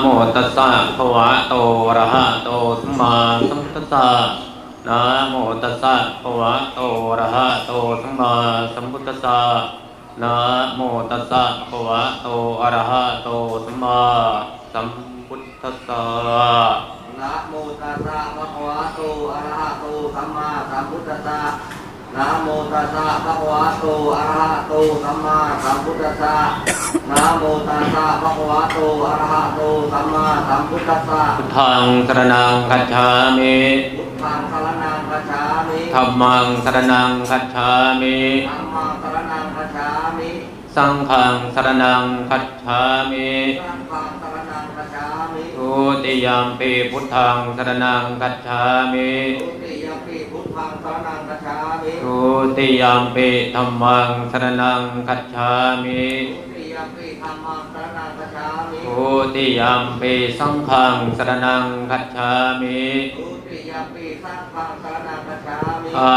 โมตัสสะภะวะโตอะระหะโตสัมมาสัมพุทธัสสะนะโมตัสสะภะวะโตอะระหะโตสัมมาสัมพุทธัสสะนะโมตัสสะภะวะโตอะระหะโตสัมมาสัมพุทธัสสะนะโมตัสสะภะวะโตอะระหะโตสัมมาสัมพุทธัสสะนะโมตัสสะภะวะโตอะระหะโตสัมมาสัมพุทธัสสะ นะโมตัสสะภะคะวะโตอะระหะโตสัมมาสัมพุทธัสสะพุทธังสรณังคัจฉามิพุทธังสรณังคัจฉามิธัมมังสรณังคัจฉามิธัมมังสรณังคัจฉามิสังฆังสรณังคัจฉามิสังฆังสรณังคัจฉามิทุติยมปีพุทธังสรณังคัจฉามิทุติยมปิพุทธังสรณังคัจฉามิทุติยมปีธัมมังสรณังคัจฉามิ ทุติยมปิธัมมังสรณังคัจฉามิทุติยมปีสังฆังสรณังคัจฉามิทุติยมปิสังฆังสรณังคัจฉามิอา